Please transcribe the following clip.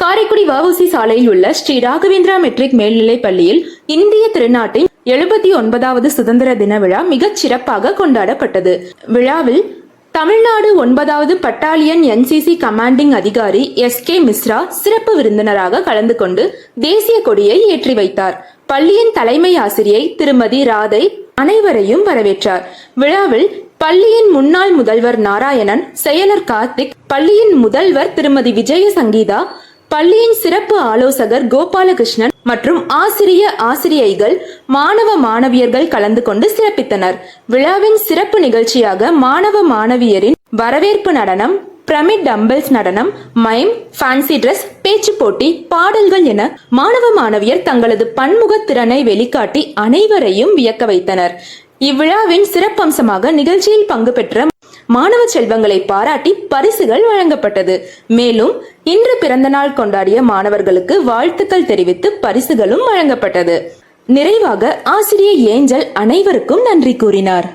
காரைக்குடி வஉசி சாலையில் உள்ள ஸ்ரீ ராகவேந்திரா மெட்ரிக் மேல்நிலைப் பள்ளியில் இந்திய திருநாட்டின் எழுபத்தி ஒன்பதாவது சுதந்திர தின விழா மிகச் சிறப்பாக கொண்டாடப்பட்டது. விழாவில் தமிழ்நாடு ஒன்பதாவது பட்டாலியன் என்சிசி கமாண்டிங் அதிகாரி எஸ் கே மிஸ்ரா சிறப்பு விருந்தினராக கலந்து கொண்டு தேசிய கொடியை ஏற்றி வைத்தார். பள்ளியின் தலைமை ஆசிரியை திருமதி ராதை அனைவரையும் வரவேற்றார். விழாவில் பள்ளியின் முன்னாள் முதல்வர் நாராயணன் செயலர் கார்த்திக் பள்ளியின் முதல்வர் திருமதி விஜய சங்கீதா பள்ளியின் சிறப்பு ஆலோசகர் கோபாலகிருஷ்ணன் மற்றும் ஆசிரிய ஆசிரியைகள் மாணவ மாணவியர்கள் கலந்து கொண்டு சிறப்பித்தனர். விழாவின் சிறப்பு நிகழ்ச்சியாக மாணவ மாணவியரின் வரவேற்பு நடனம் பிரமிட் டம்பிள்ஸ் நடனம் மைம் ஃபேன்சி ட்ரெஸ் பேச்சு போட்டி பாடல்கள் என மாணவ மாணவியர் தங்களது பன்முக திறனை வெளிக்காட்டி அனைவரையும் வியக்க வைத்தனர். இவ்விழாவின் சிறப்பம்சமாக நிகழ்ச்சியில் பங்கு பெற்ற மாணவ செல்வங்களை பாராட்டி பரிசுகள் வழங்கப்பட்டது. மேலும் இன்று பிறந்தநாள் கொண்டாடிய மாணவர்களுக்கு வாழ்த்துக்கள் தெரிவித்து பரிசுகளும் வழங்கப்பட்டது. நிறைவாக ஆசிரியர் ஏஞ்சல் அனைவருக்கும் நன்றி கூறினார்.